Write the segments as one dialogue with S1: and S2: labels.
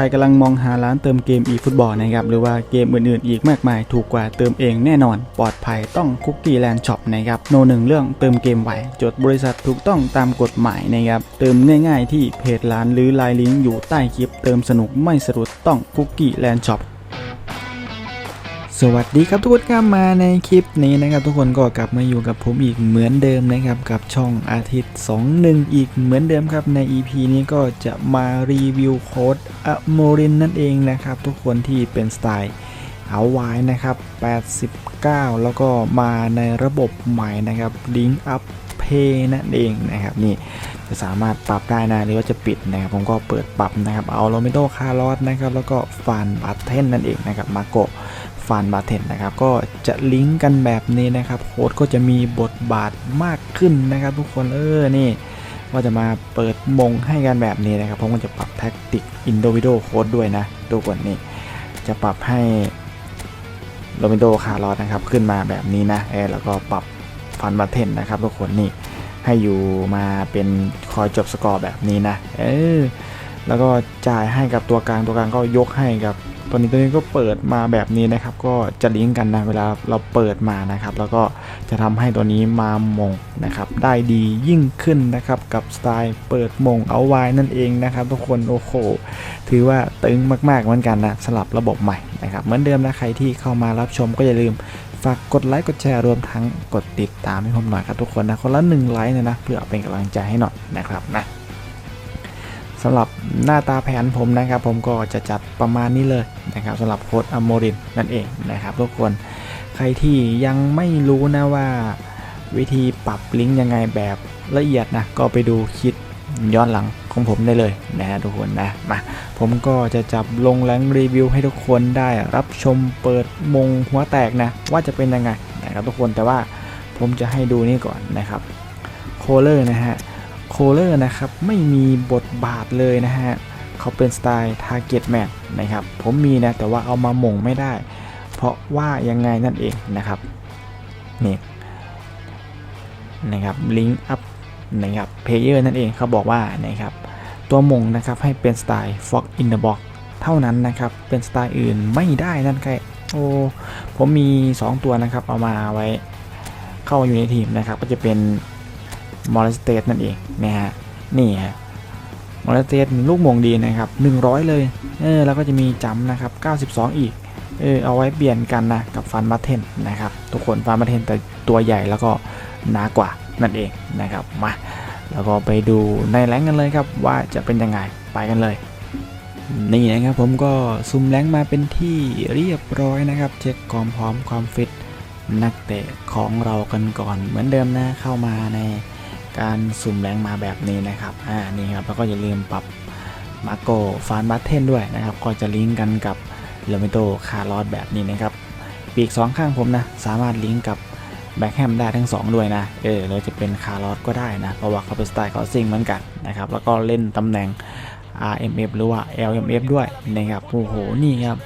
S1: ใครกำลังมองหาร้านเติมเกม eFootball นะครับหรือว่าเกมอื่นๆ อีกมากมายถูกกว่าเติมเองแน่นอน ปลอดภัยต้องคุกกี้แลนด์ช็อปนะครับโนหนึ่งเรื่องเติมเกมไหวจดบริษัทถูกต้องตามกฎหมายนะครับเติมง่ายๆที่เพจร้านหรือไลน์ลิงก์อยู่ใต้คลิป เติมสนุกไม่สะดุดต้องคุกกี้แลนด์ช็อป สวัสดีครับทุกคนครับมาในคลิปนี้นะครับ ทุกคนก็กลับมาอยู่กับผมอีกเหมือนเดิมนะครับ กับช่องอาทิตย์ 21 อีกเหมือนเดิมครับใน EP นี้ก็จะมารีวิวโค้ดอะโมรินนั่นเองนะครับ ทุกคนที่เป็นสไตล์เอาไว้นะครับ 89 แล้วก็มาในระบบใหม่นะครับ Link Up Pay นั่นเองนะครับนี่จะสามารถปรับได้นะหรือว่าจะปิดนะครับผมก็เปิดปรับนะครับเอาโรเมโตคาร์ลอสนะครับแล้วก็ฟานบัตเทนนั่นเองนะครับมาโก ฟานบัตเทนนะครับ ก็จะลิงก์กันแบบนี้นะครับโค้ดก็จะมีบทบาทมากขึ้นนะครับ ทุกคนเออนี่ว่าจะมาเปิดมงให้กันแบบนี้นะครับผมก็จะปรับแท็กติกอินโดวิโดโค้ดด้วยนะทุกคนนี่จะปรับให้โรเมโตคาร์ลอสนะครับขึ้นมาแบบนี้นะเออแล้วก็ปรับฟันบัตเทนนะครับทุกคนนี่ให้อยู่มาเป็นคอยจบสกอร์แบบนี้นะเออแล้วก็จ่ายให้กับตัวกลางตัวกลางก็ยกให้กับ ตัวนี้ตัวนี้ก็เปิดมาแบบนี้นะครับ ก็จะลิงก์กันนะเวลาเราเปิดมานะครับ แล้วก็จะทำให้ตัวนี้มามงนะครับ ได้ดียิ่งขึ้นนะครับกับสไตล์เปิดมงเอาไว้นั่นเองนะครับ ทุกคนโอ้โหถือว่าตึงมากๆเหมือนกันนะสลับระบบใหม่นะครับเหมือนเดิมนะใครที่เข้ามารับชมก็อย่าลืมฝากกดไลค์กดแชร์รวมทั้งกดติดตามให้ผมหน่อยครับทุกคนนะคนละหนึ่งไลค์เนี่ยนะเพื่อเป็นกำลังใจให้หน่อยนะครับนะ สำหรับหน้าตาแผนผมนะครับ ผมก็จะจัดประมาณนี้เลยนะครับสำหรับโค้ดอโมรินนั่นเองนะครับทุกคนใครที่ยังไม่รู้นะว่าวิธีปรับลิงก์ยังไงแบบละเอียดนะก็ไปดูคลิปย้อนหลังของผมได้เลยนะฮะทุกคนนะมาผมก็จะจับลงแรงรีวิวให้ทุกคนได้รับชมเปิดมงหัวแตกนะว่าจะเป็นยังไงนะครับทุกคนแต่ว่าผมจะให้ดูนี่ก่อนนะครับโคเลอร์นะฮะ โคเลอร์นะครับ ไม่มีบทบาทเลยนะฮะเขาเป็นสไตล์ Target Man นะครับ ผมมีนะ แต่ว่าเอามาหม่งไม่ได้ เพราะว่ายังไงนั่นเองนะครับ นี่ นะครับ ลิงก์อัพนะครับเพเยอร์นั่นเองเขาบอกว่านะครับ ตัวมงนะครับให้เป็นสไตล์ Fox in the Box เท่านั้นนะครับ เป็นสไตล์อื่นไม่ได้นั่นใครโอ้ผมมี 2 ตัวนะครับ เอามาไว้เข้าอยู่ในทีมนะครับ ก็จะเป็น มอลสเตทนั่นเองนะฮะนี่ฮะมอลสเตทลูกมงดีนะครับ100 เลยเออแล้วก็จะมีจัมนะครับ 92 อีกเออเอาไว้เปลี่ยนกันนะกับฟันบัตเทนนะครับทุกคนฟันบัตเทนแต่ตัวใหญ่แล้วก็หนากว่านั่นเองนะครับมาแล้วก็ไปดูในแรงกันเลยครับว่าจะเป็นยังไงไปกันเลย นี่นะครับผมก็ซุ่มแรงมาเป็นที่เรียบร้อยนะครับ เช็คความพร้อมความฟิตนักเตะของเรากันก่อนเหมือนเดิมนะเข้ามาใน การสุ่มแรงมาแบบนี้นะครับ อ่า นี่ครับ แล้วก็อย่าลืมปรับมาโกฟานบัตเทนด้วยนะครับ ก็จะลิงก์กันกับเลเมโตคาร์ลอสแบบนี้นะครับ ปีกสองข้างผมนะ สามารถลิงก์กับแบ็คแฮมได้ทั้ง 2 ด้วยนะ เออเราจะเป็นคาร์ลอสก็ได้นะ เพราะว่าเขาเป็นสไตล์เขาซิงเหมือนกันนะครับ แล้วก็เล่นตำแหน่ง RMF หรือว่า LMF ด้วยนะครับ โอ้โห นี่ครับ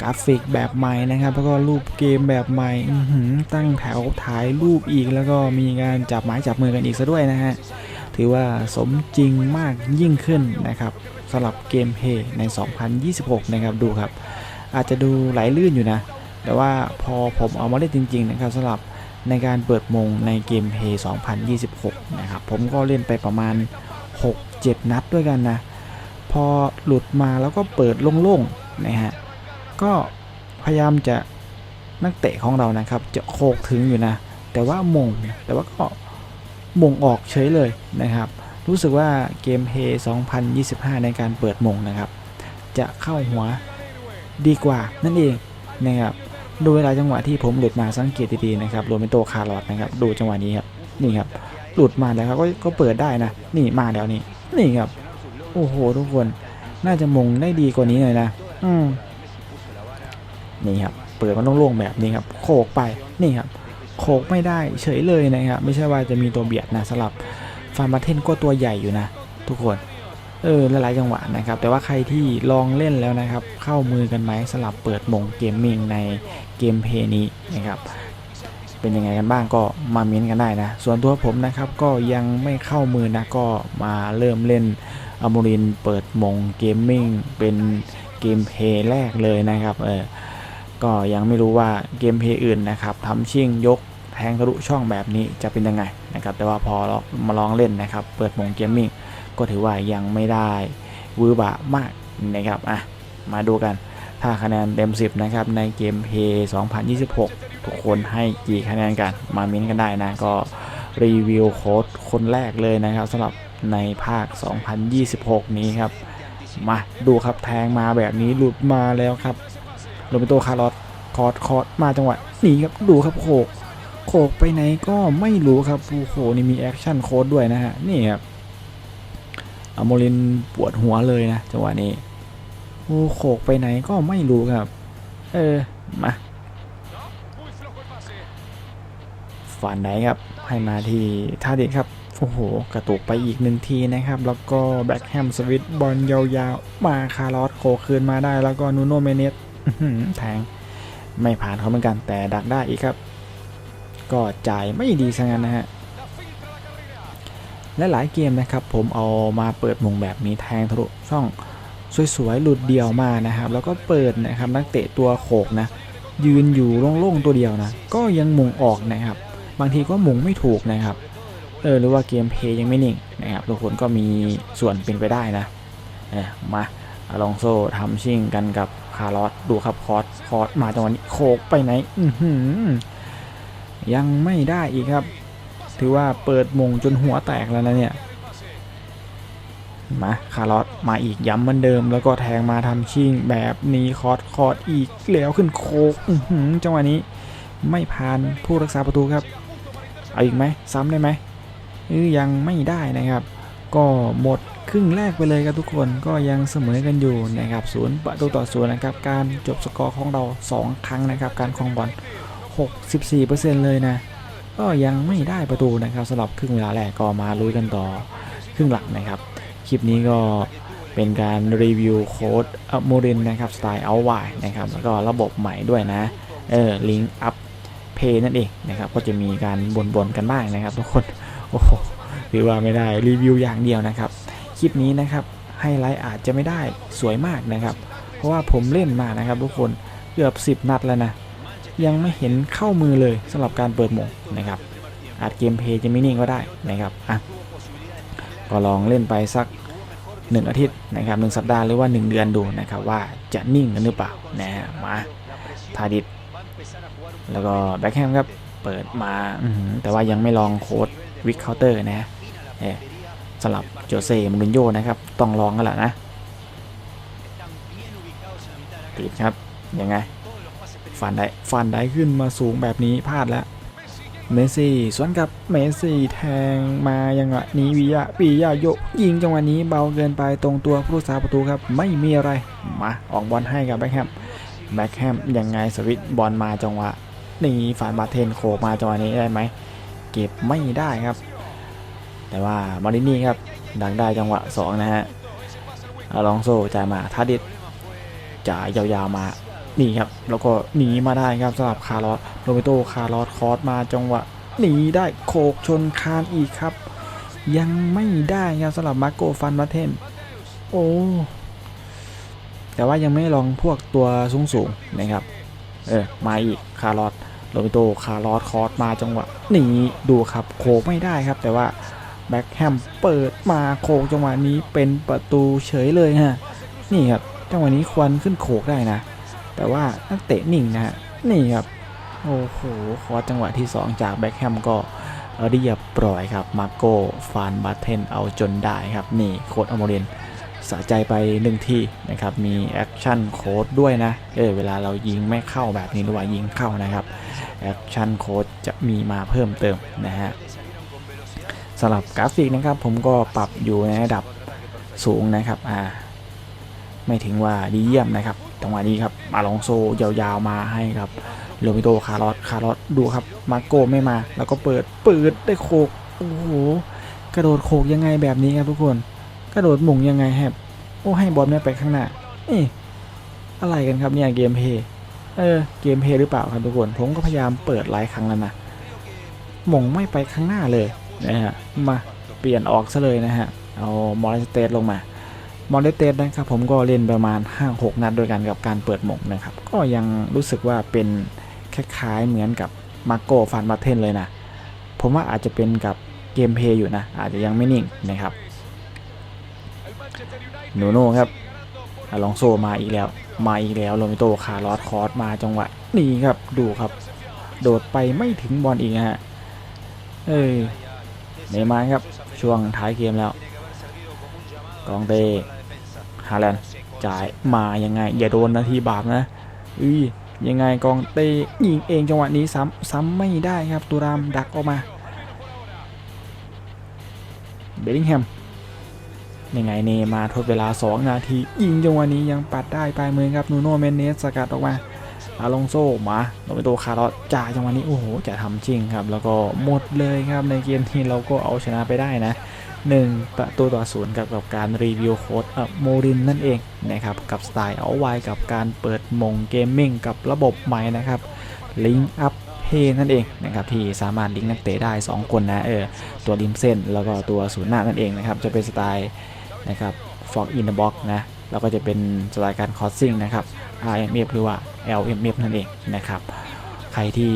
S1: กราฟิกแบบใหม่นะครับแล้วก็รูปเกมแบบใหม่ตั้งแถวถ่ายรูปอีกแล้วก็มีการจับไม้จับมือกันอีกซะด้วยนะฮะถือว่าสมจริงมากยิ่งขึ้นนะครับสำหรับเกมเพย์ใน 2026 นะครับดูครับ อาจจะดูไหลลื่นอยู่นะ แต่ว่าพอผมเอามาเล่นจริง ๆ นะครับสำหรับในการเปิดมงในเกมเพย์2026 นะครับผมก็เล่นไปประมาณ 6-7 นัดด้วยกันนะ พอหลุดมาแล้วก็เปิดโล่งๆนะฮะ ก็พยายามจะนักเตะของเรานะครับ จะโคกถึงอยู่นะ แต่ว่ามงแต่ว่าก็มงออกเฉยเลยนะครับ รู้สึกว่าเกมเพย์2025 ในการเปิดมงนะครับ จะเข้าหัวดีกว่านั่นเองนะครับดูเวลาจังหวะที่ผมหลุดมาสังเกตดีๆนะครับโรเมโตคาร์ลอสนะครับ ดูจังหวะนี้ครับนี่ครับ หลุดมาแล้วครับก็ก็เปิดได้นะ นี่มาแล้วนี่นี่ครับ โอ้โหทุกคน น่าจะมงได้ดีกว่านี้หน่อยนะ อืม นี่ครับเปิดมันโล่งๆแบบนี้ครับโขกไปนี่ครับโขกไม่ได้เฉยเลยนะครับไม่ใช่ว่าจะมีตัวเบียดนะสำหรับฟาร์มาเทนก็ตัวใหญ่อยู่นะ ทุกคนเออหลายๆจังหวะนะครับ แต่ว่าใครที่ลองเล่นแล้วนะครับ เข้ามือกันไหมสลับเปิดมงเกมมิ่งในเกมเพย์นี้นะครับ เป็นยังไงกันบ้างก็มาเม้นกันได้นะ ส่วนตัวผมนะครับก็ยังไม่เข้ามือนะก็มาเริ่มเล่นอมรินเปิดมงเกมมิ่งเป็นเกมเพย์แรกเลยนะครับเออ ก็ยังไม่รู้ว่าเกมเพย์อื่นนะครับทำชิ่งยกแทงทะลุช่องแบบนี้จะเป็นยังไงนะครับแต่ว่าพอเรามาลองเล่นนะครับ เปิดมงเกมมิ่งก็ถือว่ายังไม่ได้วือบะมากนะครับอะมาดูกันถ้าคะแนนเต็ม 10 นะครับ ในเกมเพย์2026 ทุกคนให้กี่คะแนนกันมามิ้นกันได้นะ ก็รีวิวโค้ดคนแรกเลยนะครับสำหรับในภาค 2026 นี้ครับ มาดูครับแทงมาแบบนี้หลุดมาแล้วครับ โรเบโตคาร์ลอสคอร์ดคอร์ดมาจังหวะนี่ครับดูครับโขกโขกไปไหนก็ไม่รู้ครับโอ้โหนี่มีแอคชั่นโค้ดด้วยนะฮะนี่ครับอโมลินปวดหัวเลยนะจังหวะนี้โอ้โขกไปไหนก็ไม่รู้ครับ เออมาฝันไหนครับให้มาที่ท่าเด็ดครับโอ้โหกระตุกไปอีกหนึ่งทีนะครับ แล้วก็แบ็คแฮมสวิตบอลยาวๆ มาคาร์ลอสโคคืนมาได้แล้วก็นูโนเมเนส แทงไม่ผ่านเขาเหมือนกันแต่ดักได้อีกครับ ก็จ่ายไม่ดีซะงั้นนะฮะและหลายเกมนะครับผมเอามาเปิดมงแบบนี้แทงทะลุช่องสวยๆหลุดเดียวมานะครับ แล้วก็เปิดนะครับนักเตะตัวโขกนะ ยืนอยู่โล่งๆตัวเดียวนะ ก็ยังมงออกนะครับ บางทีก็มงไม่ถูกนะครับเออหรือว่าเกมเพย์ยังไม่นิ่งนะครับทุกคนก็มีส่วนเป็นไปได้นะเออมาอลองโซทำชิ่งกันกับาร์ลอสดูครับคอร์สคอร์สมาจังหวะนี้โขกไปไหนอืยังไม่ได้อีกครับ ถือว่าเปิดมงจนหัวแตกแล้วนะเนี่ยมาคาร์ลอสมาอีกย้ำเหมือนเดิม แล้วก็แทงมาทำชิงแบบนี้คอร์ดคอร์ดอีกแล้วขึ้นโคกอืจังหวะนี้ ไม่ผ่านผู้รักษาประตูครับ เอาอีกไหมซ้ำได้ไหมยังไม่ได้นะครับ ก็หมดครึ่งแรกไปเลยครับทุกคนก็ยังเสมอกันอยู่นะครับศูนย์ประตูต่อศูนย์นะครับการจบสกอร์ของเรา 2 ครั้งนะครับการครองบอล 64%เลยนะก็ยังไม่ได้ประตูนะครับสำหรับครึ่งเวลาแรกก็มาลุยกันต่อครึ่งหลังนะครับคลิปนี้ก็เป็นการรีวิวโค้ดโมเดลนะครับสไตล์เอาไวนะครับแล้วก็ระบบใหม่ด้วยนะเออลิงก์อัพเพย์นั่นเองนะครับก็จะมีการบ่นๆกันบ้างนะครับทุกคนโอ้โห หรือว่าไม่ได้รีวิวอย่างเดียวนะครับ คลิปนี้นะครับไฮไลท์อาจจะไม่ได้สวยมากนะครับ เพราะว่าผมเล่นมานะครับทุกคนเกือบ 10 นัดแล้วนะ ยังไม่เห็นเข้ามือเลยสำหรับการเปิดหมงนะครับ อาจเกมเพย์จะไม่นิ่งก็ได้นะครับอะก็ลองเล่นไปสัก 1 อาทิตย์นะครับหนึ่งสัปดาห์หรือว่า 1 เดือนดูนะครับว่าจะนิ่งหรือเปล่านะมาทาดิดแล้วก็แบ็คแฮมครับเปิดมาแต่ว่ายังไม่ลองโค้ดวิกเคาน์เตอร์นะ สำหรับโจเซ่มูรินโญ่นะครับ ต้องลองกันแหละนะติดครับ ยังไงฟันได้ฟันได้ขึ้นมาสูงแบบนี้พลาดแล้ว เมสซี่สวนกับเมสซี่แทงมายังหวะนี้วิยะปียะโยยิงจังหวะนี้เบาเกินไปตรงตัวผู้รักษาประตูครับ ไม่มีอะไร มาออกบอลให้กับแบ็คแฮมแบ็คแฮมยังไงสวิตบอลมาจังหวะนี่ฝานบาเทนโขกมาจังหวะนี้ได้ไหมเก็บไม่ได้ครับ แต่ว่ามารินี่ครับดังได้จังหวะ 2 นะฮะอลองโซจ่ายมาทาดิดจ่ายยาวๆมานี่ครับ แล้วก็หนีมาได้ครับสำหรับคาร์ลอสโรเบโตคาร์ลอสคอสมาจังหวะหนีได้โขกชนคานอีกครับ ยังไม่ได้ครับสำหรับมาโกฟันมาเทนโอ้แต่ว่ายังไม่ลองพวกตัวสูงๆนะครับ เออมาอีกคาร์ลอสโรเบโตคาร์ลอสคอสมาจังหวะหนีดูครับโขกไม่ได้ครับ แต่ว่า แบ็คแฮมเปิดมาโขกจังหวะนี้เป็นประตูเฉยเลยฮะนี่ครับจังหวะนี้ควันขึ้นโขกได้นะ แต่ว่านักเตะนิ่งนะฮะนี่ครับโอ้โหคอจังหวะที่ 2 จากแบ็คแฮมก็เรียบร้อยครับมาโก้ฟานบาเทนเอาจนได้ครับนี่โค้ดอมเรนสะใจไปหนึ่งทีนะครับมีแอคชั่นโค้ดด้วยนะเออเวลาเรายิงไม่เข้าแบบนี้หรือว่ายิงเข้านะครับแอคชั่นโค้ดจะมีมาเพิ่มเติมนะฮะ สำหรับกราฟิกนะครับ ผมก็ปรับอยู่ในระดับสูงนะครับอ่าไม่ถึงว่าดีเยี่ยมนะครับจังหวะนี้ครับมาลองโซยาวๆมาให้ครับโรเบโตคาร์ลอสคาร์ลอสดูครับมาโกไม่มา แล้วก็เปิดเปิดได้โคกโอ้โหกระโดดโคกยังไงแบบนี้ครับทุกคน กระโดดหมุงยังไงแฮบโอ้ให้บอลเนี่ยไปข้างหน้าเอ๊ะอะไรกันครับเนี่ยเกมเพย์เออเกมเพย์หรือเปล่าครับทุกคนผมก็พยายามเปิดหลายครั้งแล้วนะหม่งไม่ไปข้างหน้าเลย นะฮะมาเปลี่ยนออกซะเลยนะฮะเอามอร์สเตสลงมามอลเลเตสนะครับผมก็เล่นประมาณ 5-6 นัดด้วยกันกับการเปิดหมงนะครับ ก็ยังรู้สึกว่าเป็นคล้ายๆเหมือนกับมาโกฟันมาเทนเลยนะ ผมว่าอาจจะเป็นกับเกมเพย์อยู่นะ อาจจะยังไม่นิ่งนะครับโนโน่ครับอลองโซมาอีกแล้ว มาอีกแล้วโรมิโตคาร์ลอสคอร์สมาจังหวะนี้ครับดูครับ โดดไปไม่ถึงบอลอีกฮะเอ้ย เนย์มาร์ครับ ช่วงท้ายเกมแล้ว กองเตฮาแลนด์จ่ายมายังไง อย่าโดนนาทีบาปนะอุ้ยยังไงกองเตยิงเองจังหวะนี้ซ้ำซ้ำไม่ได้ครับตูรามดักออกมา เบลลิงแฮมยังไงเนมาทดเวลา 2 นาที ยิงจังหวะนี้ยังปัดได้ปลายมือครับนูโนเมนเนสสกัดออกมา อาลองโซมาโรเบโตคาร์ลอสจ่ายจังหวะนี้โอ้โหจะทำจริงครับ แล้วก็หมดเลยครับในเกมที่เราก็เอาชนะไปได้นะ1ประตูต่อศูนย์กับกับการรีวิวโค้ดโมรินนั่นเองนะครับกับสไตล์เอาไว้กับการเปิดมงเกมมิ่งกับระบบใหม่นะครับลิงก์อัพเพนั่นเองนะครับที่สามารถลิงก์นักเตะได้ 2 คนนะเออตัวริมเส้นแล้วก็ตัวศูนย์หน้านั่นเองนะครับจะเป็นสไตล์นะครับฟอกอินบ็อกนะแล้วก็จะเป็นสไตล์การคอสซิ่งนะครับ RMF หรือว่า LMF นั่นเองนะครับใครที่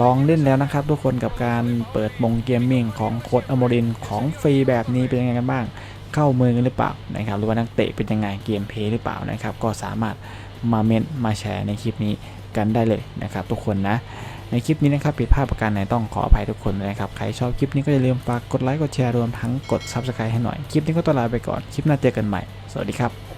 S1: ลองเล่นแล้วนะครับ ทุกคนกับการเปิดมงเกมมิ่งของโค้ดอโมรินของฟรีแบบนี้เป็นยังไงกันบ้าง เข้ามือกันหรือเปล่านะครับหรือว่านักเตะเป็นยังไงเกมเพย์หรือเปล่านะครับ ก็สามารถมาเมนต์มาแชร์ในคลิปนี้กันได้เลยนะครับ ทุกคนนะ ในคลิปนี้นะครับผิดพลาดประการไหนต้องขออภัยทุกคนนะครับ ใครชอบคลิปนี้ก็อย่าลืมฝากกดไลค์กดแชร์รวมทั้งกด Subscribe ให้หน่อยคลิปนี้ก็ตัวลาไปก่อนคลิปหน้าเจอกันใหม่ สวัสดีครับ